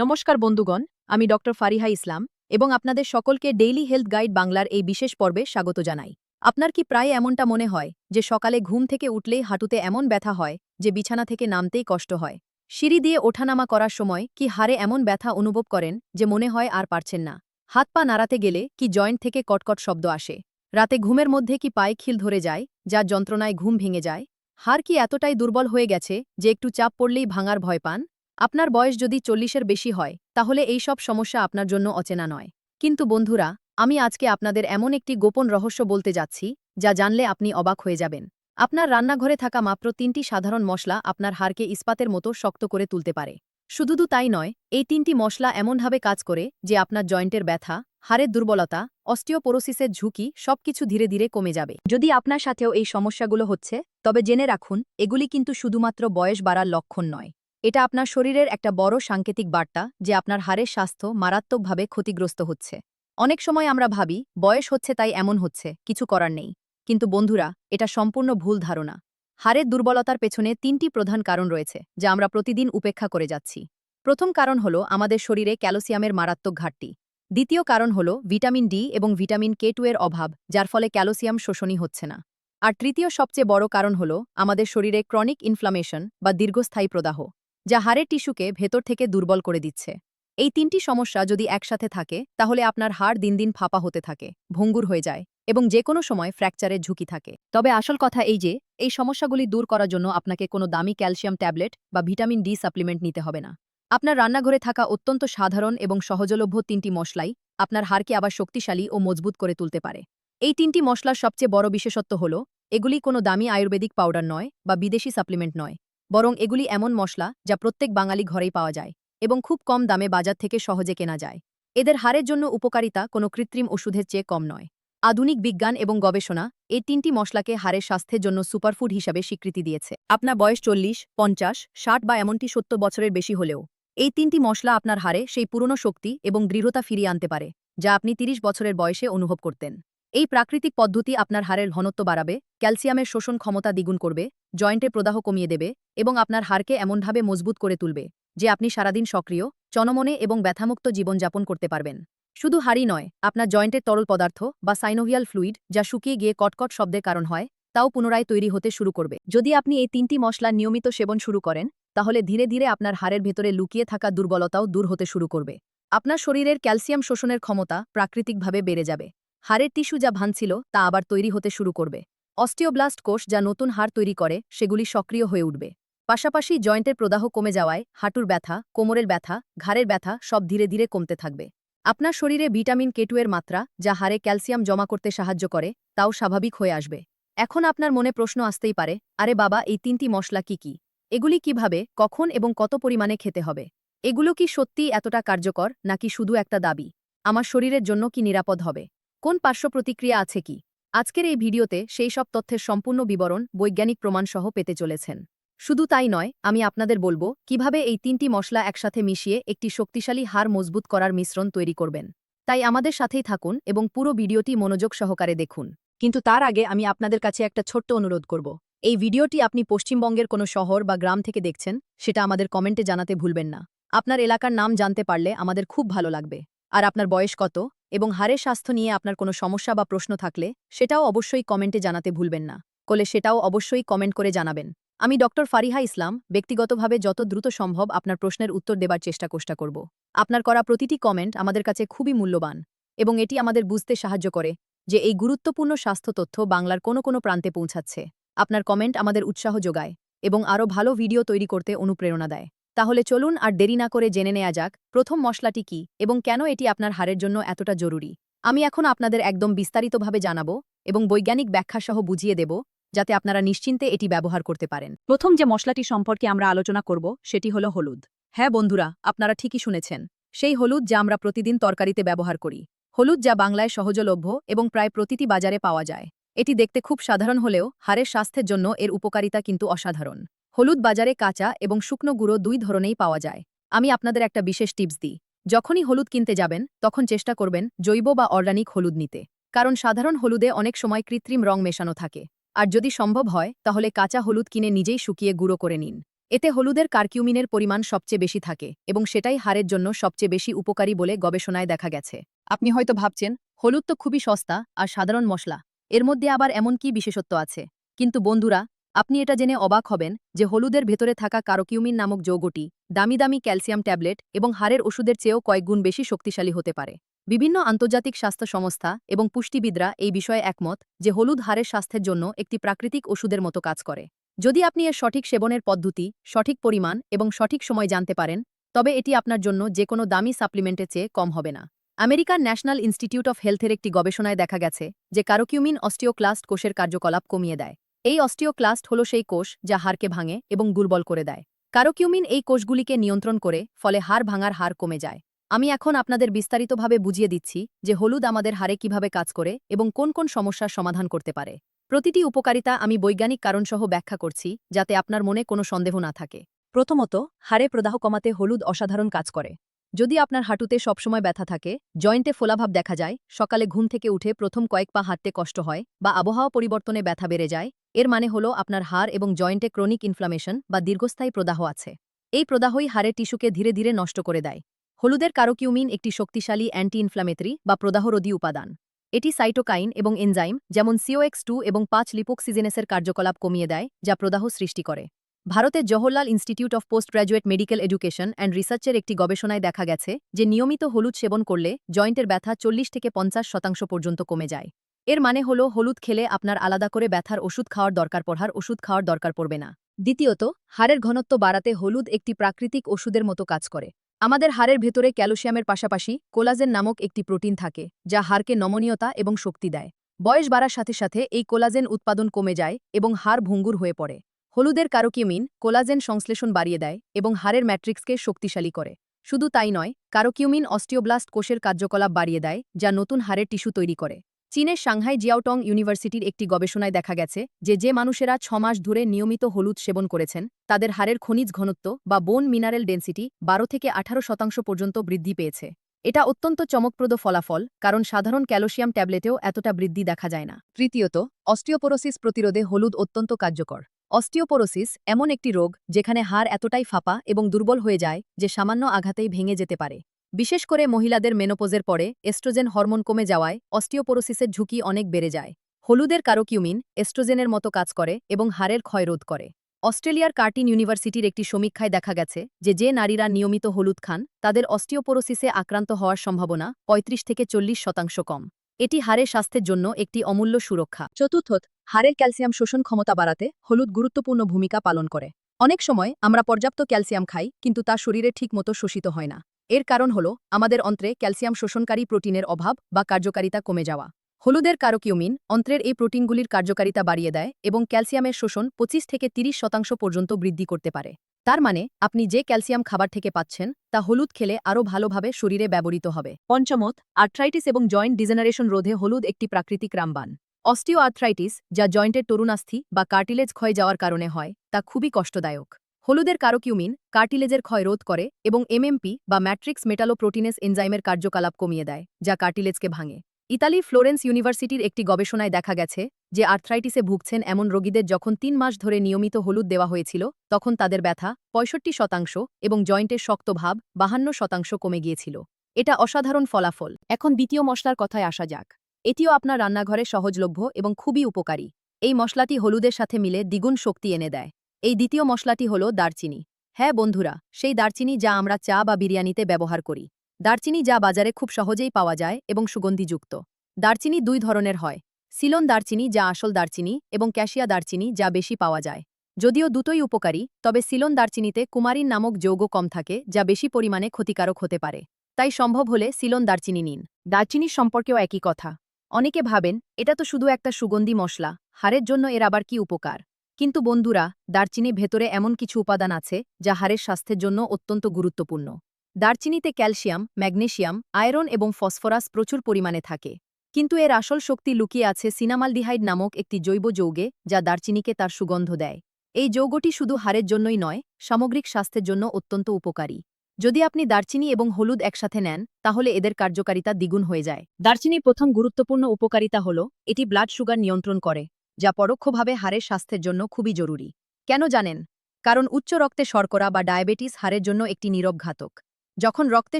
নমস্কার বন্ধুগণ, আমি ডক্টর ফারিহা ইসলাম এবং আপনাদের সকলকে ডেইলি হেলথ গাইড বাংলার এই বিশেষ পর্বে স্বাগত জানাই। আপনার কি প্রায় এমনটা মনে হয় যে সকালে ঘুম থেকে উঠলেই হাঁটুতে এমন ব্যথা হয় যে বিছানা থেকে নামতেই কষ্ট হয়? সিঁড়ি দিয়ে ওঠানামা করার সময় কি হাড়ে এমন ব্যথা অনুভব করেন যে মনে হয় আর পারছেন না? হাত পা নাড়াতে গেলে কি জয়েন্ট থেকে কটকট শব্দ আসে? রাতে ঘুমের মধ্যে কি পায়ে খিল ধরে যায়, যার যন্ত্রণায় ঘুম ভেঙে যায়? হাড় কি এতটাই দুর্বল হয়ে গেছে যে একটু চাপ পড়লেই ভাঙার ভয় পান? আপনার বয়স যদি চল্লিশের বেশি হয়, তাহলে এই সব সমস্যা আপনার জন্য অচেনা নয়। কিন্তু বন্ধুরা, আমি আজকে আপনাদের এমন একটি গোপন রহস্য বলতে যাচ্ছি, যা জানলে আপনি অবাক হয়ে যাবেন। আপনার রান্নাঘরে থাকা মাত্র তিনটি সাধারণ মশলা আপনার হাড়কে ইস্পাতের মতো শক্ত করে তুলতে পারে। শুধু তাই নয়, এই তিনটি মশলা এমনভাবে কাজ করে যে আপনার জয়েন্টের ব্যথা, হাড়ের দুর্বলতা, অস্টিওপোরোসিসের ঝুঁকি সবকিছু ধীরে ধীরে কমে যাবে। যদি আপনার সাথেও এই সমস্যাগুলো হচ্ছে, তবে জেনে রাখুন, এগুলি কিন্তু শুধুমাত্র বয়স বাড়ার লক্ষণ নয়। এটা আপনার শরীরের একটা বড় সাংকেতিক বার্তা যে আপনার হাড়ের স্বাস্থ্য মারাত্মকভাবে ক্ষতিগ্রস্ত হচ্ছে। অনেক সময় আমরা ভাবি, বয়স হচ্ছে তাই এমন হচ্ছে, কিছু করার নেই। কিন্তু বন্ধুরা, এটা সম্পূর্ণ ভুল ধারণা। হাড়ের দুর্বলতার পেছনে তিনটি প্রধান কারণ রয়েছে, যা আমরা প্রতিদিন উপেক্ষা করে যাচ্ছি। প্রথম কারণ হল আমাদের শরীরে ক্যালসিয়ামের মারাত্মক ঘাটতি। দ্বিতীয় কারণ হল ভিটামিন ডি এবং ভিটামিন কে টু এর অভাব, যার ফলে ক্যালসিয়াম শোষণই হচ্ছে না। আর তৃতীয় সবচেয়ে বড় কারণ হল আমাদের শরীরে ক্রনিক ইনফ্লামেশন বা দীর্ঘস্থায়ী প্রদাহ। যা হাড়ের টিস্যুকে ভেতর থেকে দুর্বল করে দিচ্ছে। এই তিনটি সমস্যা যদি একসাথে থাকে, তাহলে আপনার হাড় দিন দিন ফাঁপা হতে থাকে, ভঙ্গুর হয়ে যায়, এবং যে কোনো সময় ফ্র্যাকচারের ঝুঁকি থাকে। তবে আসল কথা এই যে, এই সমস্যাগুলি দূর করার জন্য আপনাকে কোনো দামি ক্যালসিয়াম ট্যাবলেট বা ভিটামিন ডি সাপ্লিমেন্ট নিতে হবে না। আপনার রান্নাঘরে থাকা অত্যন্ত সাধারণ এবং সহজলভ্য তিনটি মশলাই আপনার হাড়কে আবার শক্তিশালী ও মজবুত করে তুলতে পারে। এই তিনটি মশলার সবচেয়ে বড় বিশেষত্ব হল, এগুলি কোনো দামি আয়ুর্বেদিক পাউডার নয় বা বিদেশি সাপ্লিমেন্ট নয়। বরং এগুলি এমন মশলা যা প্রত্যেক বাঙালি ঘরেই পাওয়া যায় এবং খুব কম দামে বাজার থেকে সহজে কেনা যায়। এদের হারের জন্য উপকারিতা কোনো কৃত্রিম ওষুধের চেয়ে কম নয়। আধুনিক বিজ্ঞান এবং গবেষণা এই তিনটি মশলাকে হাড়ের স্বাস্থ্যের জন্য সুপারফুড হিসাবে স্বীকৃতি দিয়েছে। আপনার বয়স চল্লিশ, পঞ্চাশ, ষাট বা এমনটি সত্তর বছরের বেশি হলেও এই তিনটি মশলা আপনার হাড়ে সেই পুরনো শক্তি এবং দৃঢ়তা ফিরিয়ে আনতে পারে, যা আপনি ৩০ বছরের বয়সে অনুভব করতেন। এই প্রাকৃতিক পদ্ধতি আপনার হাড়ের ঘনত্ব বাড়াবে, ক্যালসিয়ামের শোষণ ক্ষমতা দ্বিগুণ করবে, জয়েন্টে প্রদাহ কমিয়ে দেবে এবং আপনার হাড়কে এমনভাবে মজবুত করে তুলবে যে আপনি সারাদিন সক্রিয়, চনমনে এবং ব্যথামুক্ত জীবনযাপন করতে পারবেন। শুধু হাড়ি নয়, আপনার জয়েন্টের তরল পদার্থ বা সাইনোভিয়াল ফ্লুইড যা শুকিয়ে গিয়ে কটকট শব্দের কারণ হয়, তাও পুনরায় তৈরি হতে শুরু করবে। যদি আপনি এই তিনটি মশলা নিয়মিত সেবন শুরু করেন, তাহলে ধীরে ধীরে আপনার হাড়ের ভেতরে লুকিয়ে থাকা দুর্বলতাও দূর হতে শুরু করবে। আপনার শরীরের ক্যালসিয়াম শোষণের ক্ষমতা প্রাকৃতিকভাবে বেড়ে যাবে। হাড়ের টিস্যু যা ভাঙছিল তা আবার তৈরি হতে শুরু করবে। অস্টিওব্লাস্ট কোষ যা নতুন হাড় তৈরি করে, সেগুলি সক্রিয় হয়ে উঠবে। পাশাপাশি জয়েন্টের প্রদাহ কমে যাওয়ায় হাঁটুর ব্যথা, কোমরের ব্যথা, ঘাড়ের ব্যথা সব ধীরে ধীরে কমতে থাকবে। আপনার শরীরে ভিটামিন কেটুয়ের মাত্রা, যা হাড়ে ক্যালসিয়াম জমা করতে সাহায্য করে, তাও স্বাভাবিক হয়ে আসবে। এখন আপনার মনে প্রশ্ন আসতেই পারে, আরে বাবা, এই তিনটি মশলা কি কি? এগুলি কীভাবে, কখন এবং কত পরিমাণে খেতে হবে? এগুলো কি সত্যিই এতটা কার্যকর, নাকি শুধু একটা দাবি? আমার শরীরের জন্য কি নিরাপদ হবে? কোন পার্শ্ব প্রতিক্রিয়া আছে কি? আজকের এই ভিডিওতে সেই সব তথ্যের সম্পূর্ণ বিবরণ, বৈজ্ঞানিক প্রমাণসহ পেতে চলেছেন। শুধু তাই নয়, আমি আপনাদের বলব, কীভাবে এই তিনটি মশলা একসাথে মিশিয়ে একটি শক্তিশালী হার মজবুত করার মিশ্রণ তৈরি করবেন। তাই আমাদের সাথেই থাকুন এবং পুরো ভিডিওটি মনোযোগ সহকারে দেখুন। কিন্তু তার আগে আমি আপনাদের কাছে একটা ছোট্ট অনুরোধ করব। এই ভিডিওটি আপনি পশ্চিমবঙ্গের কোনো শহর বা গ্রাম থেকে দেখছেন, সেটা আমাদের কমেন্টে জানাতে ভুলবেন না। আপনার এলাকার নাম জানতে পারলে আমাদের খুব ভালো লাগবে। আর আপনার বয়স কত? এবং হাড়ের স্বাস্থ্য নিয়ে আপনার কোনো সমস্যা বা প্রশ্ন থাকলে সেটাও অবশ্যই কমেন্টে জানাতে ভুলবেন না। কলে সেটাও অবশ্যই কমেন্ট করে জানাবেন। আমি ডক্টর ফারিহা ইসলাম, ব্যক্তিগতভাবে যত দ্রুত সম্ভব আপনার প্রশ্নের উত্তর দেবার চেষ্টা কোষ্টা করব। আপনার করা প্রতিটি কমেন্ট আমাদের কাছে খুবই মূল্যবান এবং এটি আমাদের বুঝতে সাহায্য করে যে এই গুরুত্বপূর্ণ স্বাস্থ্য তথ্য বাংলার কোনো কোনো প্রান্তে পৌঁছাচ্ছে। আপনার কমেন্ট আমাদের উৎসাহ যোগায় এবং আরও ভালো ভিডিও তৈরি করতে অনুপ্রেরণা দেয়। তাহলে চলুন আর দেরি না করে জেনে নেওয়া যাক, প্রথম মশলাটি কি এবং কেন এটি আপনার হাড়ের জন্য এতটা জরুরি। আমি এখন আপনাদের একদম বিস্তারিতভাবে জানাব এবং বৈজ্ঞানিক ব্যাখ্যাসহ বুঝিয়ে দেব, যাতে আপনারা নিশ্চিন্তে এটি ব্যবহার করতে পারেন। প্রথম যে মশলাটি সম্পর্কে আমরা আলোচনা করব, সেটি হল হলুদ। হ্যাঁ বন্ধুরা, আপনারা ঠিকই শুনেছেন, সেই হলুদ যা আমরা প্রতিদিন তরকারিতে ব্যবহার করি। হলুদ যা বাংলায় সহজলভ্য এবং প্রায় প্রতিটি বাজারে পাওয়া যায়। এটি দেখতে খুব সাধারণ হলেও হাড়ের স্বাস্থ্যের জন্য এর উপকারিতা কিন্তু অসাধারণ। হলুদ বাজারে কাঁচা এবং শুকনো গুঁড়ো দুই ধরনেই পাওয়া যায়। আমি আপনাদের একটা বিশেষ টিপস দিই। যখনই হলুদ কিনতে যাবেন, তখন চেষ্টা করবেন জৈব বা অর্গানিক হলুদ নিতে। কারণ সাধারণ হলুদে অনেক সময় কৃত্রিম রং মেশানো থাকে। আর যদি সম্ভব হয়, তাহলে কাঁচা হলুদ কিনে নিজেই শুকিয়ে গুঁড়ো করে নিন। এতে হলুদের কার্কিউমিনের পরিমাণ সবচেয়ে বেশি থাকে এবং সেটাই হাড়ের জন্য সবচেয়ে বেশি উপকারী বলে গবেষণায় দেখা গেছে। আপনি হয়তো ভাবছেন, হলুদ তো খুবই সস্তা আর সাধারণ মশলা। এর মধ্যে আবার এমন কি বিশেষত্ব আছে? কিন্তু বন্ধুরা আপনি এটা জেনে অবাক হবেন যে হলুদের ভেতরে থাকা কারকিউমিন নামক যৌগটি দামি দামি ক্যালসিয়াম ট্যাবলেট এবং হাড়ের ওষুধের চেয়েও কয়েকগুণ বেশি শক্তিশালী হতে পারে। বিভিন্ন আন্তর্জাতিক স্বাস্থ্য সংস্থা এবং পুষ্টিবিদরা এই বিষয়ে একমত যে হলুদ হাড়ের স্বাস্থ্যের জন্য একটি প্রাকৃতিক ওষুধের মতো কাজ করে। যদি আপনি এর সঠিক সেবনের পদ্ধতি, সঠিক পরিমাণ এবং সঠিক সময় জানতে পারেন, তবে এটি আপনার জন্য যে কোনো দামি সাপ্লিমেন্টের চেয়ে কম হবে না। আমেরিকার ন্যাশনাল ইনস্টিটিউট অফ হেলথের একটি গবেষণায় দেখা গেছে যে কারোকিউমিন অস্টিওক্লাস্ট কোষের কার্যকলাপ কমিয়ে দেয়। এই অস্টিওক্লাস্ট হল সেই কোষ যা হাড়কে ভাঙে এবং দুর্বল করে দেয়। কারোকিউমিন এই কোষগুলিকে নিয়ন্ত্রণ করে, ফলে হাড় ভাঙার হার কমে যায়। আমি এখন আপনাদের বিস্তারিতভাবে বুঝিয়ে দিচ্ছি যে হলুদ আমাদের হারে কীভাবে কাজ করে এবং কোন কোন সমস্যার সমাধান করতে পারে। প্রতিটি উপকারিতা আমি বৈজ্ঞানিক কারণসহ ব্যাখ্যা করছি, যাতে আপনার মনে কোনো সন্দেহ না থাকে। প্রথমত, হাড়ে প্রদাহ কমাতে হলুদ অসাধারণ কাজ করে। যদি আপনার হাঁটুতে সবসময় ব্যথা থাকে, জয়েন্টে ফোলাভাব দেখা যায়, সকালে ঘুম থেকে উঠে প্রথম কয়েক পা হাঁটতে কষ্ট হয় বা আবহাওয়া পরিবর্তনে ব্যথা বেড়ে যায়, এর মানে হলো আপনার হাড় এবং জয়েন্টে ক্রনিক ইনফ্লামেশন বা দীর্ঘস্থায়ী প্রদাহ আছে। এই প্রদাহই হাড়ের টিস্যুকে ধীরে ধীরে নষ্ট করে দেয়। হলুদের কারোকিউমিন একটি শক্তিশালী অ্যান্টি ইনফ্লামেটরি বা প্রদাহরোধী উপাদান। এটি সাইটোকাইন এবং এনজাইম, যেমন সিওএক্স টু এবং পাঁচ লিপোক্সিজেনেসের কার্যকলাপ কমিয়ে দেয়, যা প্রদাহ সৃষ্টি করে। ভারতের Jawaharlal institute of post graduate medical education and রিসার্চের একটি গবেষণায় দেখা গেছে যে নিয়মিত হলুদ সেবন করলে জয়েন্টের ব্যথা চল্লিশ থেকে পঞ্চাশ শতাংশ পর্যন্ত কমে যায়। এর মানে হল হলুদ খেলে আপনার আলাদা করে ব্যথার ওষুধ খাওয়ার দরকার পড়ার ওষুধ খাওয়ার দরকার পড়বে না। দ্বিতীয়ত, হাড়ের ঘনত্ব বাড়াতে হলুদ একটি প্রাকৃতিক ওষুধের মতো কাজ করে। আমাদের হাড়ের ভেতরে ক্যালসিয়ামের পাশাপাশি কোলাজেন নামক একটি প্রোটিন থাকে, যা হাড়কে নমনীয়তা এবং শক্তি দেয়। বয়স বাড়ার সাথে সাথে এই কোলাজেন উৎপাদন কমে যায় এবং হাড় ভঙ্গুর হয়ে পড়ে। হলুদের কারোকিউমিন কোলাজেন সংশ্লেষণ বাড়িয়ে দেয় এবং হাড়ের ম্যাট্রিক্সকে শক্তিশালী করে। শুধু তাই নয় কারোকিউমিন অস্টিওব্লাস্ট কোষের কার্যকলাপ বাড়িয়ে দেয়, যা নতুন হাড়ের টিস্যু তৈরি করে। চীনের সাংহাই জিয়াওটং ইউনিভার্সিটির একটি গবেষণায় দেখা গেছে যে যে মানুষেরা ছ মাস ধরে নিয়মিত হলুদ সেবন করেছেন, তাদের হাড়ের খনিজ ঘনত্ব বা বোন মিনারেল ডেন্সিটি বারো থেকে আঠারো শতাংশ পর্যন্ত বৃদ্ধি পেয়েছে। এটা অত্যন্ত চমকপ্রদ ফলাফল, কারণ সাধারণ ক্যালসিয়াম ট্যাবলেটেও এতটা বৃদ্ধি দেখা যায় না। তৃতীয়ত, অস্টিওপোরোসিস প্রতিরোধে হলুদ অত্যন্ত কার্যকর। অস্টিওপোরোসিস এমন একটি রোগ যেখানে হাড় এতটাই ফাঁপা এবং দুর্বল হয়ে যায় যে সামান্য আঘাতেই ভেঙে যেতে পারে। বিশেষ করে মহিলাদের মেনোপোজের পরে এস্ট্রোজেন হরমোন কমে যাওয়ায় অস্টিওপোরোসিসের ঝুঁকি অনেক বেড়ে যায়। হলুদের কারোকিউমিন এস্ট্রোজেনের মতো কাজ করে এবং হাড়ের ক্ষয় রোধ করে। অস্ট্রেলিয়ার কার্টিন ইউনিভার্সিটির একটি সমীক্ষায় দেখা গেছে যে যে নারীরা নিয়মিত হলুদ খান, তাদের অস্টিওপোরোসিসে আক্রান্ত হওয়ার সম্ভাবনা ৩৫ থেকে চল্লিশ শতাংশ কম। এটি হাড়ের স্বাস্থ্যের জন্য একটি অমূল্য সুরক্ষা। চতুর্থত হাড়ের ক্যালসিয়াম শোষণ ক্ষমতা বাড়াতে হলুদ গুরুত্বপূর্ণ ভূমিকা পালন করে। অনেক সময় আমরা পর্যাপ্ত ক্যালসিয়াম খাই, কিন্তু তা শরীরে ঠিকমতো শোষিত হয় না। এর কারণ হল, আমাদের অন্ত্রে ক্যালসিয়াম শোষণকারী প্রোটিনের অভাব বা কার্যকারিতা কমে যাওয়া। হলুদের কারকিউমিন অন্ত্রের এই প্রোটিনগুলির কার্যকারিতা বাড়িয়ে দেয় এবং ক্যালসিয়ামের শোষণ ২৫ থেকে ৩০ শতাংশ পর্যন্ত বৃদ্ধি করতে পারে। তার মানে আপনি যে ক্যালসিয়াম খাবার থেকে পাচ্ছেন, তা হলুদ খেলে আরও ভালোভাবে শরীরে ব্যবহৃত হবে। পঞ্চমত, আর্থ্রাইটিস এবং জয়েন্ট ডিজেনারেশন রোধে হলুদ একটি প্রাকৃতিক রামবান। অস্টিও আর্থ্রাইটিস যা জয়েন্টের তরুণাস্থি বা কার্টিলেজ ক্ষয় যাওয়ার কারণে হয়, তা খুবই কষ্টদায়ক। হলুদের কারকিউমিন, কার্টিলেজের ক্ষয় রোধ করে এবং এমএমপি বা ম্যাট্রিক্স মেটালোপ্রোটিনেস এনজাইমের কার্যকলাপ কমিয়ে দেয়, যা কার্টিলেজকে ভাঙে। ইতালির ফ্লোরেন্স ইউনিভার্সিটির একটি গবেষণায় দেখা গেছে যে আর্থ্রাইটিসে ভুগছেন এমন রোগীদের যখন তিন মাস ধরে নিয়মিত হলুদ দেওয়া হয়েছিল, তখন তাদের ব্যথা পঁয়ষট্টি শতাংশ এবং জয়েন্টের শক্ত ভাব বাহান্ন শতাংশ কমে গিয়েছিল। এটা অসাধারণ ফলাফল। এখন দ্বিতীয় মশলার কথায় আসা যাক। এটিও আপনার রান্নাঘরে সহজলভ্য এবং খুবই উপকারী। এই মশলাটি হলুদের সাথে মিলে দ্বিগুণ শক্তি এনে দেয়। এই দ্বিতীয় মশলাটি হল দারচিনি। হ্যাঁ বন্ধুরা, সেই দারচিনি যা আমরা চা বা বিরিয়ানিতে ব্যবহার করি। দারচিনি যা বাজারে খুব সহজেই পাওয়া যায় এবং সুগন্ধিযুক্ত। দারচিনি দুই ধরনের হয়। সিলন দারচিনি যা আসল দারচিনি এবং ক্যাশিয়া দারচিনি যা বেশি পাওয়া যায়। যদিও দুটোই উপকারী, তবে সিলন দারচিনিতে কুমারিন নামক যৌগ কম থাকে যা বেশি পরিমাণে ক্ষতিকারক হতে পারে। তাই সম্ভব হলে সিলন দারচিনি নিন। দারচিনির সম্পর্কেও একই কথা। অনেকে ভাবেন, এটা তো শুধু একটা সুগন্ধি মশলা, হাড়ের জন্য এর আবার কি উপকার? কিন্তু বন্ধুরা দারচিনি ভেতরে এমন কিছু উপাদান আছে, যা হাড়ের স্বাস্থ্যের জন্য অত্যন্ত গুরুত্বপূর্ণ। দারচিনিতে ক্যালসিয়াম ম্যাগনেশিয়াম আয়রন এবং ফসফরাস প্রচুর পরিমাণে থাকে। কিন্তু এর আসল শক্তি লুকিয়ে আছে সিনামালডিহাইড নামক একটি জৈব যৌগে, যা দারচিনিকে তার সুগন্ধ দেয়। এই যৌগটি শুধু হাড়ের জন্যই নয়, সামগ্রিক স্বাস্থ্যের জন্য অত্যন্ত উপকারী। যদি আপনি দারচিনি এবং হলুদ একসাথে নেন, তাহলে এদের কার্যকারিতা দ্বিগুণ হয়ে যায়। দারচিনির প্রথম গুরুত্বপূর্ণ উপকারিতা হল, এটি ব্লাড সুগার নিয়ন্ত্রণ করে, যা পরোক্ষভাবে হাড়ের স্বাস্থ্যের জন্য খুবই জরুরি। কেন জানেন? কারণ উচ্চ রক্তে শর্করা বা ডায়াবেটিস হাড়ের জন্য একটি নীরব ঘাতক যখন রক্তে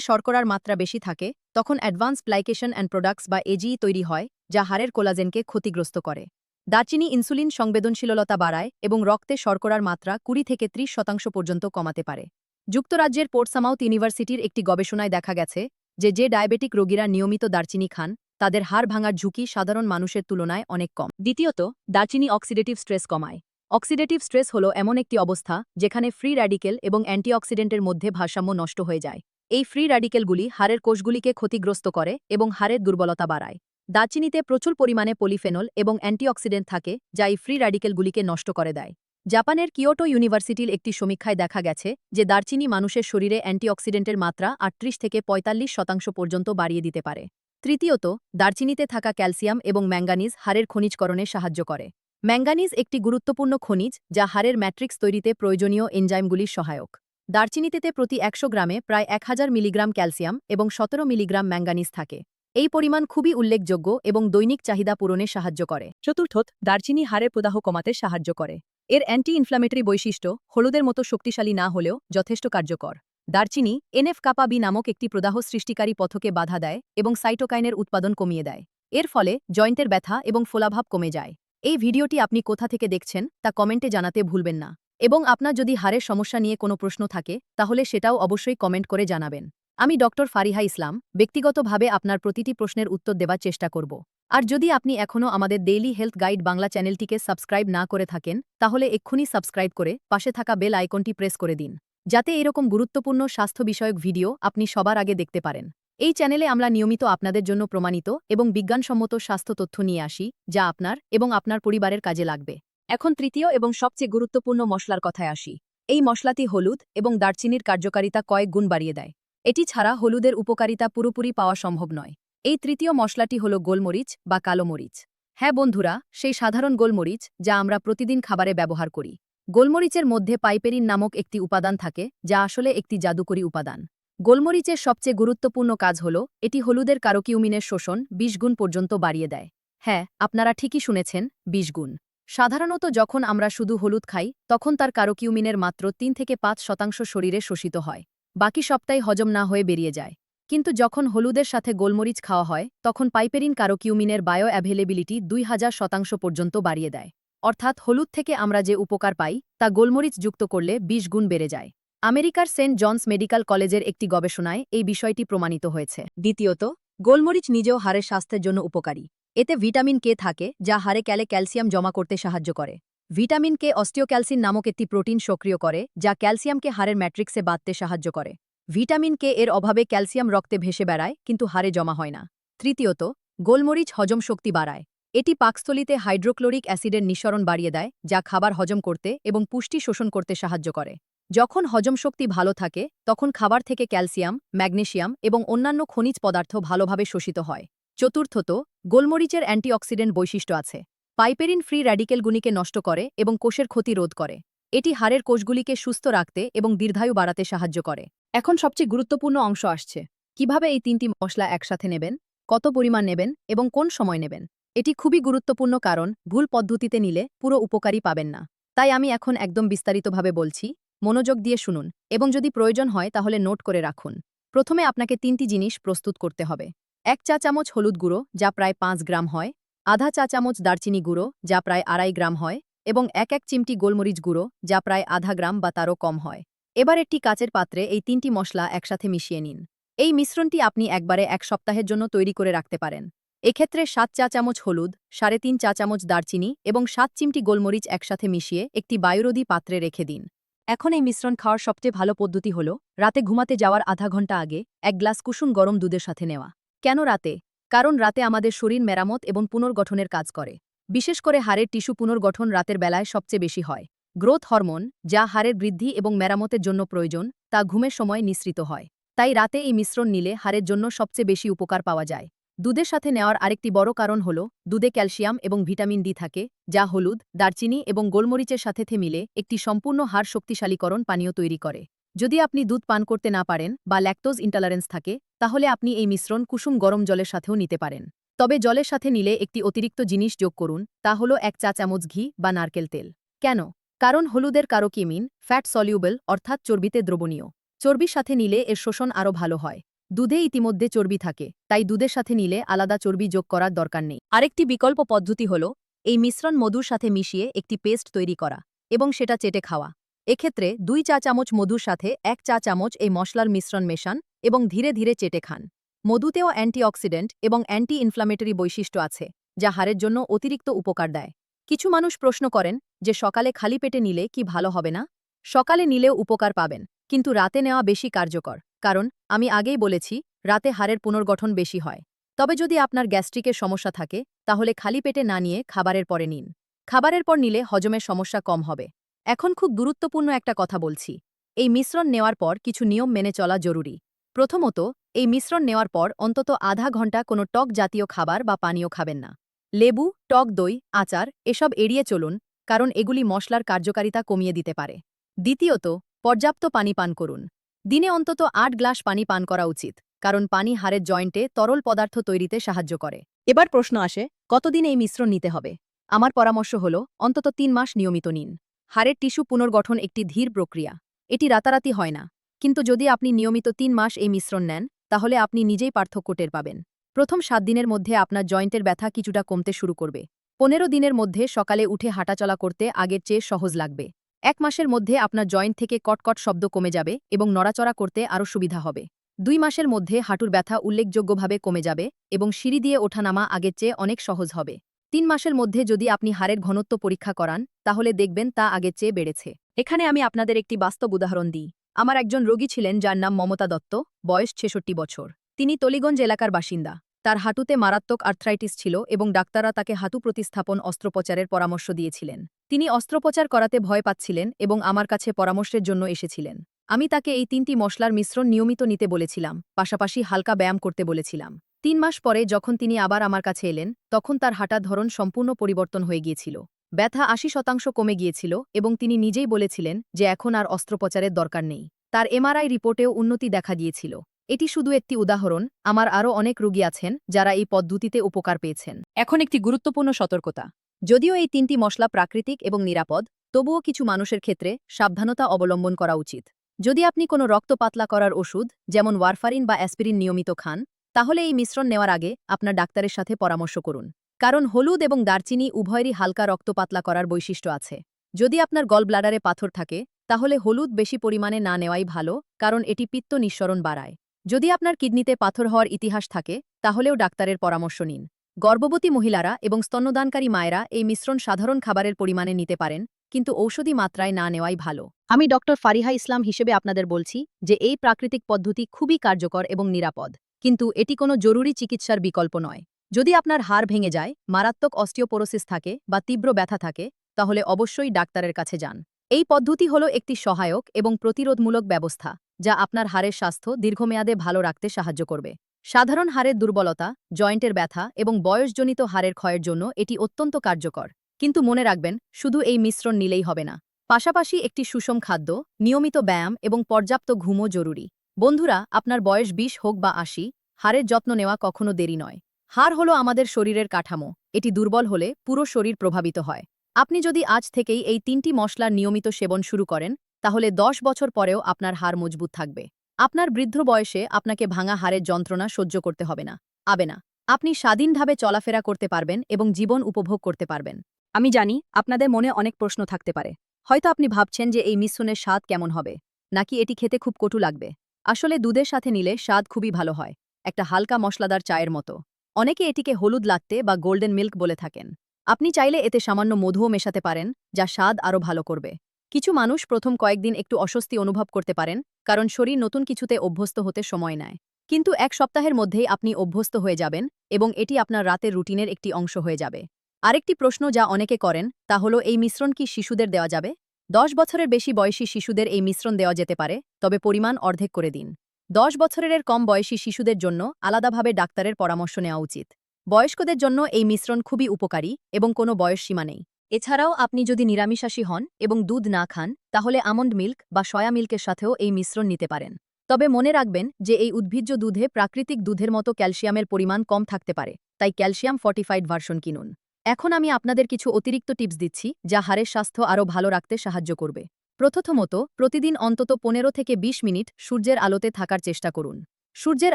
শর্করার মাত্রা বেশি থাকে, তখন অ্যাডভান্স প্লাইকেশন অ্যান্ড প্রোডাক্টস বা এজিই তৈরি হয়, যা হাড়ের কোলাজেনকে ক্ষতিগ্রস্ত করে। দারচিনি ইনসুলিন সংবেদনশীলতা বাড়ায় এবং রক্তে শর্করার মাত্রা কুড়ি থেকে ত্রিশ শতাংশ পর্যন্ত কমাতে পারে। যুক্তরাজ্যের পোর্টসামাউথ ইউনিভার্সিটির একটি গবেষণায় দেখা গেছে যে যে ডায়াবেটিক রোগীরা নিয়মিত দারচিনি খান, তাদের হাড় ভাঙার ঝুঁকি সাধারণ মানুষের তুলনায় অনেক কম। দ্বিতীয়ত, দারচিনি অক্সিডেটিভ স্ট্রেস কমায়। অক্সিডেটিভ স্ট্রেস হল এমন একটি অবস্থা যেখানে ফ্রি র্যাডিকেল এবং অ্যান্টিঅক্সিডেন্টের মধ্যে ভারসাম্য নষ্ট হয়ে যায়। এই ফ্রি র্যাডিকেলগুলি হাড়ের কোষগুলিকে ক্ষতিগ্রস্ত করে এবং হাড়ের দুর্বলতা বাড়ায়। দারচিনিতে প্রচুর পরিমাণে পলিফেনল এবং অ্যান্টিঅক্সিডেন্ট থাকে যা এই ফ্রি র্যাডিকেলগুলিকে নষ্ট করে দেয়। জাপানের কিয়োটো ইউনিভার্সিটির একটি সমীক্ষায় দেখা গেছে যে দারচিনি মানুষের শরীরে অ্যান্টিঅক্সিডেন্টের মাত্রা আটত্রিশ থেকে পঁয়তাল্লিশ শতাংশ পর্যন্ত বাড়িয়ে দিতে পারে। তৃতীয়ত, দারচিনিতে থাকা ক্যালসিয়াম এবং ম্যাঙ্গানিজ হাড়ের খনিজকরণে সাহায্য করে। ম্যাঙ্গানিজ একটি গুরুত্বপূর্ণ খনিজ যা হাড়ের ম্যাট্রিক্স তৈরিতে প্রয়োজনীয় এনজাইমগুলির সহায়ক। দারচিনিতে প্রতি একশো গ্রামে প্রায় এক হাজার মিলিগ্রাম ক্যালসিয়াম এবং সতেরো মিলিগ্রাম ম্যাঙ্গানিজ থাকে। এই পরিমাণ খুবই উল্লেখযোগ্য এবং দৈনিক চাহিদা পূরণে সাহায্য করে। চতুর্থত, দারচিনি হাড়ের প্রদাহ কমাতে সাহায্য করে। এর অ্যান্টি ইনফ্লামেটরি বৈশিষ্ট্য, হলুদের মতো শক্তিশালী না হলেও যথেষ্ট কার্যকর। দারচিনি এনএফ কাপা বি নামক একটি প্রদাহ সৃষ্টিকারী পথকে বাধা দেয় এবং সাইটোকাইনের উৎপাদন কমিয়ে দেয়। এর ফলে জয়েন্টের ব্যথা এবং ফোলাভাব কমে যায়। এই ভিডিওটি আপনি কোথা থেকে দেখছেন তা কমেন্টে জানাতে ভুলবেন না। এবং আপনার যদি হাড়ের সমস্যা নিয়ে কোনো প্রশ্ন থাকে, তাহলে সেটাও অবশ্যই কমেন্ট করে জানাবেন। আমি ডক্টর ফারিহা ইসলাম, ব্যক্তিগতভাবে আপনার প্রতিটি প্রশ্নের উত্তর দেওয়ার চেষ্টা করব। আর যদি আপনি এখনও আমাদের ডেইলি হেলথ গাইড বাংলা চ্যানেলটিকে সাবস্ক্রাইব না করে থাকেন, তাহলে এক্ষুনি সাবস্ক্রাইব করে পাশে থাকা বেল আইকনটি প্রেস করে দিন, যাতে এরকম গুরুত্বপূর্ণ স্বাস্থ্য বিষয়ক ভিডিও আপনি সবার আগে দেখতে পারেন। এই চ্যানেলে আমরা নিয়মিত আপনাদের জন্য প্রমাণিত এবং বিজ্ঞানসম্মত স্বাস্থ্য তথ্য নিয়ে আসি, যা আপনার এবং আপনার পরিবারের কাজে লাগবে। এখন তৃতীয় এবং সবচেয়ে গুরুত্বপূর্ণ মশলার কথায় আসি। এই মশলাটি হলুদ এবং দারচিনির কার্যকারিতা কয়েক গুণ বাড়িয়ে দেয়। এটি ছাড়া হলুদের উপকারিতা পুরোপুরি পাওয়া সম্ভব নয়। এই তৃতীয় মশলাটি হল গোলমরিচ বা কালো মরিচ। হ্যাঁ বন্ধুরা, সেই সাধারণ গোলমরিচ যা আমরা প্রতিদিন খাবারে ব্যবহার করি। গোলমরিচের মধ্যে পাইপেরিন নামক একটি উপাদান থাকে, যা আসলে একটি জাদুকরী উপাদান। গোলমরিচের সবচেয়ে গুরুত্বপূর্ণ কাজ হল, এটি হলুদের কারকিউমিনের শোষণ বিশ গুণ পর্যন্ত বাড়িয়ে দেয়। হ্যাঁ আপনারা ঠিকই শুনেছেন, বিশ গুণ। সাধারণত যখন আমরা শুধু হলুদ খাই, তখন তার কারকিউমিনের মাত্র তিন থেকে পাঁচ শতাংশ শরীরে শোষিত হয়। বাকি সপ্তাহে হজম না হয়ে বেরিয়ে যায়। কিন্তু যখন হলুদের সাথে গোলমরিচ খাওয়া হয়, তখন পাইপেরিন কারোকিউমিনের বায়ো অ্যাভেলেবিলিটি দুই হাজার শতাংশ পর্যন্ত বাড়িয়ে দেয়। অর্থাৎ হলুদ থেকে আমরা যে উপকার পাই, তা গোলমরিচ যুক্ত করলে বিশ গুণ বেড়ে যায়। আমেরিকার সেন্ট জনস মেডিকেল কলেজের একটি গবেষণায় এই বিষয়টি প্রমাণিত হয়েছে। দ্বিতীয়ত, গোলমরিচ নিজেও হাড়ের স্বাস্থ্যের জন্য উপকারী। এতে ভিটামিন কে থাকে, যা হাড়ে ক্যালে ক্যালসিয়াম জমা করতে সাহায্য করে। ভিটামিন কে অস্টিওক্যালসিন নামক একটি প্রোটিন সক্রিয় করে, যা ক্যালসিয়ামকে হাড়ের ম্যাট্রিক্সে বাঁধতে সাহায্য করে। ভিটামিন কে এর অভাবে ক্যালসিয়াম রক্তে ভেসে বেড়ায়, কিন্তু হাড়ে জমা হয় না। তৃতীয়ত, গোলমরিচ হজম শক্তি বাড়ায়। এটি পাকস্থলিতে হাইড্রোক্লোরিক অ্যাসিডের নিঃসরণ বাড়িয়ে দেয়, যা খাবার হজম করতে এবং পুষ্টি শোষণ করতে সাহায্য করে। যখন হজম শক্তি ভালো থাকে, তখন খাবার থেকে ক্যালসিয়াম ম্যাগনেশিয়াম এবং অন্যান্য খনিজ পদার্থ ভালোভাবে শোষিত হয়। চতুর্থত, গোলমরিচের অ্যান্টিঅক্সিডেন্ট বৈশিষ্ট্য আছে। পাইপেরিন ফ্রি র্যাডিকেলগুলিকে নষ্ট করে এবং কোষের ক্ষতি রোধ করে। এটি হাড়ের কোষগুলিকে সুস্থ রাখতে এবং দীর্ঘায়ু বাড়াতে সাহায্য করে। এখন সবচেয়ে গুরুত্বপূর্ণ অংশ আসছে। কীভাবে এই তিনটি মশলা একসাথে নেবেন, কত পরিমাণ নেবেন এবং কোন সময় নেবেন? এটি খুবই গুরুত্বপূর্ণ কারণ ভুল পদ্ধতিতে নিলে পুরো উপকারী পাবেন না। তাই আমি এখন একদম বিস্তারিতভাবে বলছি, মনোযোগ দিয়ে শুনুন এবং যদি প্রয়োজন হয় তাহলে নোট করে রাখুন। প্রথমে আপনাকে তিনটি জিনিস প্রস্তুত করতে হবে। এক চা চামচ হলুদ গুঁড়ো, যা প্রায় পাঁচ গ্রাম হয়, আধা চা চামচ দারচিনি গুঁড়ো, যা প্রায় আড়াই গ্রাম হয়, এবং এক এক চিমটি গোলমরিচ গুঁড়ো, যা প্রায় আধা গ্রাম বা তারও কম হয়। এবার একটি কাচের পাত্রে এই তিনটি মশলা একসাথে মিশিয়ে নিন। এই মিশ্রণটি আপনি একবারে এক সপ্তাহের জন্য তৈরি করে রাখতে পারেন। এক্ষেত্রে সাত চা চামচ হলুদ, সাড়ে তিন চা চামচ দারচিনি এবং সাত চিমটি গোলমরিচ একসাথে মিশিয়ে একটি বায়ুরোধী পাত্রে রেখে দিন। এখন এই মিশ্রণ খাওয়ার সবচেয়ে ভালো পদ্ধতি হল, রাতে ঘুমাতে যাওয়ার আধা ঘণ্টা আগে এক গ্লাস কুসুম গরম দুধের সাথে নেওয়া। কেন রাতে? কারণ রাতে আমাদের শরীর মেরামত এবং পুনর্গঠনের কাজ করে। বিশেষ করে হাড়ের টিস্যু পুনর্গঠন রাতের বেলায় সবচেয়ে বেশি হয়। গ্রোথ হরমোন, যা হাড়ের বৃদ্ধি এবং মেরামতের জন্য প্রয়োজন, তা ঘুমের সময় নিঃসৃত হয়। তাই রাতে এই মিশ্রণ নিলে হাড়ের জন্য সবচেয়ে বেশি উপকার পাওয়া যায়। দুধের সাথে নেওয়ার আরেকটি বড় কারণ হল, দুধে ক্যালসিয়াম এবং ভিটামিন ডি থাকে, যা হলুদ, দারচিনি এবং গোলমরিচের সাথে মিলে একটি সম্পূর্ণ হাড় শক্তিশালীকরণ পানীয় তৈরি করে। যদি আপনি দুধ পান করতে না পারেন বা ল্যাকটোজ ইন্টলারেন্স থাকে, তাহলে আপনি এই মিশ্রণ কুসুম গরম জলের সাথেও নিতে পারেন। তবে জলের সাথে নিলে একটি অতিরিক্ত জিনিস যোগ করুন, তা হল এক চা চামচ ঘি বা নারকেল তেল। কেন? কারণ হলুদের কারোকিমিন, ফ্যাট সলিউবল, অর্থাৎ চর্বিতে দ্রবণীয়। চর্বির সাথে নিলে এর শোষণ আরও ভালো হয়। দুধে ইতিমধ্যে চর্বি থাকে, তাই দুধের সাথে নিলে আলাদা চর্বি যোগ করার দরকার নেই। আরেকটি বিকল্প পদ্ধতি হল, এই মিশ্রণ মধুর সাথে মিশিয়ে একটি পেস্ট তৈরি করা এবং সেটা চেটে খাওয়া। এক্ষেত্রে দুই চা চামচ মধুর সাথে এক চা চামচ এই মশলার মিশ্রণ মেশান এবং ধীরে ধীরে চেটে খান। মধুতেও অ্যান্টিঅক্সিডেন্ট এবং অ্যান্টি ইনফ্লামেটরি বৈশিষ্ট্য আছে, যা হাড়ের জন্য অতিরিক্ত উপকার দেয়। কিছু মানুষ প্রশ্ন করেন যে সকালে খালি পেটে নিলে কি ভালো হবে না? সকালে নিলেও উপকার পাবেন, কিন্তু রাতে নেওয়া বেশি কার্যকর, কারণ আমি আগেই বলেছি, রাতে হাড়ের পুনর্গঠন বেশি হয়। তবে যদি আপনার গ্যাস্ট্রিকের সমস্যা থাকে, তাহলে খালি পেটে না নিয়ে খাবারের পরে নিন। খাবারের পর নিলে হজমের সমস্যা কম হবে। এখন খুব গুরুত্বপূর্ণ একটা কথা বলছি, এই মিশ্রণ নেওয়ার পর কিছু নিয়ম মেনে চলা জরুরি। প্রথমত, এই মিশ্রণ নেওয়ার পর অন্তত আধা ঘণ্টা কোনো টক জাতীয় খাবার বা পানীয় খাবেন না। লেবু, টক দই, আচার, এসব এড়িয়ে চলুন কারণ এগুলি মশলার কার্যকারিতা কমিয়ে দিতে পারে। দ্বিতীয়ত, পর্যাপ্ত পানি পান করুন। দিনে অন্তত আট গ্লাস পানি পান করা উচিত, কারণ পানি হাড়ের জয়েন্টে তরল পদার্থ তৈরিতে সাহায্য করে। এবার প্রশ্ন আসে, কতদিন এই মিশ্রণ নিতে হবে? আমার পরামর্শ হল, অন্তত তিন মাস নিয়মিত নিন। হাড়ের টিস্যু পুনর্গঠন একটি ধীর প্রক্রিয়া। এটি রাতারাতি হয় না। কিন্তু যদি আপনি নিয়মিত তিন মাস এই মিশ্রণ নেন, তাহলে আপনি নিজেই পার্থক্য টের পাবেন। প্রথম সাত দিনের মধ্যে আপনার জয়েন্টের ব্যথা কিছুটা কমতে শুরু করবে। পনেরো দিনের মধ্যে সকালে উঠে হাঁটাচলা করতে আগের চেয়ে সহজ লাগবে। এক মাসের মধ্যে আপনার জয়েন্ট থেকে কটকট শব্দ কমে যাবে এবং নড়াচড়া করতে আরও সুবিধা হবে। দুই মাসের মধ্যে হাঁটুর ব্যথা উল্লেখযোগ্যভাবে কমে যাবে এবং সিঁড়ি দিয়ে ওঠানামা আগের চেয়ে অনেক সহজ হবে। তিন মাসের মধ্যে যদি আপনি হাড়ের ঘনত্ব পরীক্ষা করান, তাহলে দেখবেন তা আগের চেয়ে বেড়েছে। এখানে আমি আপনাদের একটি বাস্তব উদাহরণ দিই। আমার একজন রোগী ছিলেন যার নাম মমতা দত্ত, বয়স ছেষট্টি বছর। তিনি তলিগঞ্জ এলাকার বাসিন্দা। তার হাঁটুতে মারাত্মক আর্থ্রাইটিস ছিল এবং ডাক্তাররা তাকে হাঁটু প্রতিস্থাপন অস্ত্রোপচারের পরামর্শ দিয়েছিলেন। তিনি অস্ত্রোপচার করাতে ভয় পাচ্ছিলেন এবং আমার কাছে পরামর্শের জন্য এসেছিলেন। আমি তাকে এই তিনটি মশলার মিশ্রণ নিয়মিত নিতে বলেছিলাম, পাশাপাশি হালকা ব্যায়াম করতে বলেছিলাম। তিন মাস পরে যখন তিনি আবার আমার কাছে এলেন, তখন তার হাঁটার ধরন সম্পূর্ণ পরিবর্তন হয়ে গিয়েছিল। ব্যথা আশি শতাংশ কমে গিয়েছিল এবং তিনি নিজেই বলেছিলেন যে এখন আর অস্ত্রোপচারের দরকার নেই। তার এমআরআই রিপোর্টেও উন্নতি দেখা দিয়েছিল। এটি শুধু একটি উদাহরণ, আমার আরও অনেক রোগী আছেন, যারা এই পদ্ধতিতে উপকার পেয়েছেন। এখন একটি গুরুত্বপূর্ণ সতর্কতা। যদিও এই তিনটি মশলা প্রাকৃতিক এবং নিরাপদ, তবুও কিছু মানুষের ক্ষেত্রে সাবধানতা অবলম্বন করা উচিত। যদি আপনি কোনো রক্ত পাতলা করার ওষুধ, যেমন ওয়ারফারিন বা অ্যাসপিরিন নিয়মিত খান, তাহলে এই মিশ্রণ নেওয়ার আগে আপনার ডাক্তারের সাথে পরামর্শ করুন। কারণ হলুদ এবং দারচিনি উভয়েরই হালকা রক্ত পাতলা করার বৈশিষ্ট্য আছে। যদি আপনার গল ব্লাডারে পাথর থাকে, তাহলে হলুদ বেশি পরিমাণে না নেওয়াই ভালো, কারণ এটি পিত্ত নিঃসরণ বাড়ায়। যদি আপনার কিডনিতে পাথর হওয়ার ইতিহাস থাকে, তাহলেও ডাক্তারের পরামর্শ নিন। গর্ভবতী মহিলারা এবং স্তন্যদানকারী মায়েরা এই মিশ্রণ সাধারণ খাবারের পরিমাণে নিতে পারেন, কিন্তু ঔষধি মাত্রায় না নেওয়াই ভালো। আমি ডক্টর ফারিহা ইসলাম হিসেবে আপনাদের বলছি যে, এই প্রাকৃতিক পদ্ধতি খুবই কার্যকর এবং নিরাপদ। কিন্তু এটি কোনো জরুরি চিকিৎসার বিকল্প নয়। যদি আপনার হাড় ভেঙে যায়, মারাত্মক অস্টিওপোরোসিস থাকে বা তীব্র ব্যথা থাকে, তাহলে অবশ্যই ডাক্তারের কাছে যান। এই পদ্ধতি হল একটি সহায়ক এবং প্রতিরোধমূলক ব্যবস্থা। যা আপনার হাড়ের স্বাস্থ্য দীর্ঘমেয়াদে ভালো রাখতে সাহায্য করবে। সাধারণ হাড়ের দুর্বলতা, জয়েন্টের ব্যথা এবং বয়সজনিত হাড়ের ক্ষয়ের জন্য এটি অত্যন্ত কার্যকর। কিন্তু মনে রাখবেন, শুধু এই মিশ্রণ নিলেই হবে না। পাশাপাশি একটি সুষম খাদ্য, নিয়মিত ব্যায়াম এবং পর্যাপ্ত ঘুমও জরুরি। বন্ধুরা, আপনার বয়স বিশ হোক বা আশি, হাড়ের যত্ন নেওয়া কখনো দেরি নয়। হাড় হলো আমাদের শরীরের কাঠামো। এটি দুর্বল হলে পুরো শরীর প্রভাবিত হয়। আপনি যদি আজ থেকেই এই তিনটি মশলার নিয়মিত সেবন শুরু করেন তাহলে দশ বছর পরেও আপনার হাড় মজবুত থাকবে। আপনার বৃদ্ধ বয়সে আপনাকে ভাঙা হাড়ের যন্ত্রণা সহ্য করতে হবে না, আবে না। আপনি স্বাধীনভাবে চলাফেরা করতে পারবেন এবং জীবন উপভোগ করতে পারবেন। আমি জানি আপনাদের মনে অনেক প্রশ্ন থাকতে পারে। হয়তো আপনি ভাবছেন যে এই মিশ্রণের স্বাদ কেমন হবে, নাকি এটি খেতে খুব কটু লাগবে। আসলে দুধের সাথে নিলে স্বাদ খুবই ভালো হয়, একটা হালকা মশলাদার চায়ের মতো। অনেকে এটিকে হলুদ লাত্তে বা গোল্ডেন মিল্ক বলে থাকেন। আপনি চাইলে এতে সামান্য মধুও মেশাতে পারেন, যা স্বাদ আরও ভালো করবে। কিছু মানুষ প্রথম কয়েকদিন একটু অস্বস্তি অনুভব করতে পারেন, কারণ শরীর নতুন কিছুতে অভ্যস্ত হতে সময় নেয়। কিন্তু এক সপ্তাহের মধ্যেই আপনি অভ্যস্ত হয়ে যাবেন এবং এটি আপনার রাতের রুটিনের একটি অংশ হয়ে যাবে। আরেকটি প্রশ্ন যা অনেকে করেন, তা হল, এই মিশ্রণ কি শিশুদের দেওয়া যাবে? দশ বছরের বেশি বয়সী শিশুদের এই মিশ্রণ দেওয়া যেতে পারে, তবে পরিমাণ অর্ধেক করে দিন। দশ বছরের কম বয়সী শিশুদের জন্য আলাদাভাবে ডাক্তারের পরামর্শ নেওয়া উচিত। বয়স্কদের জন্য এই মিশ্রণ খুবই উপকারী এবং কোনো বয়স সীমা নেই। এছাড়াও আপনি যদি নিরামিষাসী হন এবং দুধ না খান, তাহলে আমন্ড মিল্ক বা সয়া মিল্কের সাথেও এই মিশ্রণ নিতে পারেন। তবে মনে রাখবেন যে এই উদ্ভিজ্জ দুধে প্রাকৃতিক দুধের মতো ক্যালসিয়ামের পরিমাণ কম থাকতে পারে, তাই ক্যালসিয়াম ফর্টিফাইড ভার্সন কিনুন। এখন আমি আপনাদের কিছু অতিরিক্ত টিপস দিচ্ছি, যা হাড়ের স্বাস্থ্য আরও ভালো রাখতে সাহায্য করবে। প্রথমত, প্রতিদিন অন্তত পনেরো থেকে ২০ মিনিট সূর্যের আলোতে থাকার চেষ্টা করুন। সূর্যের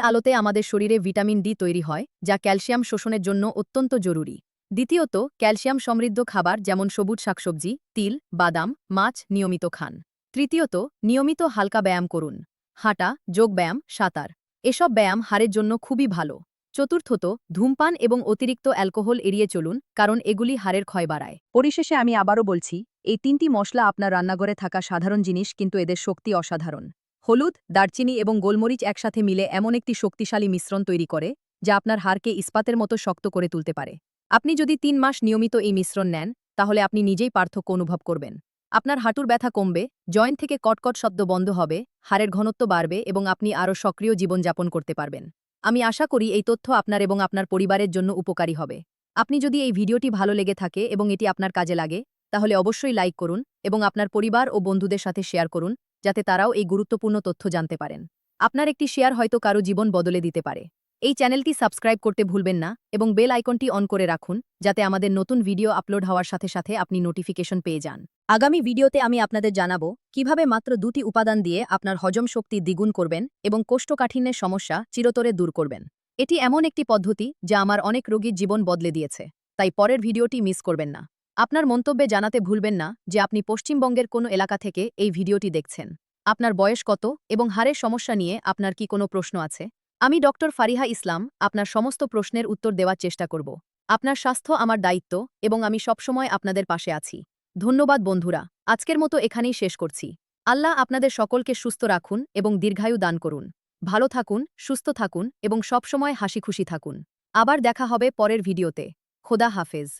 আলোতে আমাদের শরীরে ভিটামিন ডি তৈরি হয়, যা ক্যালসিয়াম শোষণের জন্য অত্যন্ত জরুরি। দ্বিতীয়ত, ক্যালসিয়াম সমৃদ্ধ খাবার যেমন সবুজ শাকসবজি, তিল, বাদাম, মাছ নিয়মিত খান। তৃতীয়ত, নিয়মিত হালকা ব্যায়াম করুন। হাঁটা যোগব্যায়াম সাঁতার, এসব ব্যায়াম হাড়ের জন্য খুবই ভালো। চতুর্থত, ধূমপান এবং অতিরিক্ত অ্যালকোহল এড়িয়ে চলুন, কারণ এগুলি হাড়ের ক্ষয় বাড়ায়। পরিশেষে আমি আবারও বলছি, এই তিনটি মশলা আপনার রান্নাঘরে থাকা সাধারণ জিনিস, কিন্তু এদের শক্তি অসাধারণ। হলুদ, দারচিনি এবং গোলমরিচ একসাথে মিলে এমন একটি শক্তিশালী মিশ্রণ তৈরি করে, যা আপনার হাড়কে ইস্পাতের মতো শক্ত করে তুলতে পারে। আপনি যদি তিন মাস নিয়মিত এই মিশ্রণ নেন, তাহলে আপনি নিজেই পার্থক্য অনুভব করবেন। আপনার হাঁটুর ব্যথা কমবে, জয়েন্ট থেকে কটকট শব্দ বন্ধ হবে, হাড়ের ঘনত্ব বাড়বে এবং আপনি আরও সক্রিয় জীবনযাপন করতে পারবেন। আমি আশা করি এই তথ্য আপনার এবং আপনার পরিবারের জন্য উপকারী হবে। আপনি যদি এই ভিডিওটি ভালো লেগে থাকে এবং এটি আপনার কাজে লাগে, তাহলে অবশ্যই লাইক করুন এবং আপনার পরিবার ও বন্ধুদের সাথে শেয়ার করুন, যাতে তারাও এই গুরুত্বপূর্ণ তথ্য জানতে পারেন। আপনার একটি শেয়ার হয়তো কারও জীবন বদলে দিতে পারে। এই চ্যানেলটি সাবস্ক্রাইব করতে ভুলবেন না এবং বেল আইকনটি অন করে রাখুন, যাতে আমাদের নতুন ভিডিও আপলোড হওয়ার সাথে সাথে আপনি নোটিফিকেশন পেয়ে যান। আগামী ভিডিওতে আমি আপনাদের জানাব, কীভাবে মাত্র দুটি উপাদান দিয়ে আপনার হজম শক্তি দ্বিগুণ করবেন এবং কোষ্ঠকাঠিন্যের সমস্যা চিরতরে দূর করবেন। এটি এমন একটি পদ্ধতি যা আমার অনেক রোগীর জীবন বদলে দিয়েছে, তাই পরের ভিডিওটি মিস করবেন না। আপনার মন্তব্যে জানাতে ভুলবেন না যে আপনি পশ্চিমবঙ্গের কোনো এলাকা থেকে এই ভিডিওটি দেখছেন। আপনার বয়স কত এবং হাড়ের সমস্যা নিয়ে আপনার কি কোনো প্রশ্ন আছে? আমি ডক্টর ফারিহা ইসলাম, আপনার সমস্ত প্রশ্নের উত্তর দেওয়ার চেষ্টা করব। আপনার স্বাস্থ্য আমার দায়িত্ব এবং আমি সবসময় আপনাদের পাশে আছি। ধন্যবাদ বন্ধুরা, আজকের মতো এখানেই শেষ করছি। আল্লাহ আপনাদের সকলকে সুস্থ রাখুন এবং দীর্ঘায়ু দান করুন। ভালো থাকুন, সুস্থ থাকুন এবং সবসময় হাসি খুশি থাকুন। আবার দেখা হবে পরের ভিডিওতে। খোদা হাফেজ।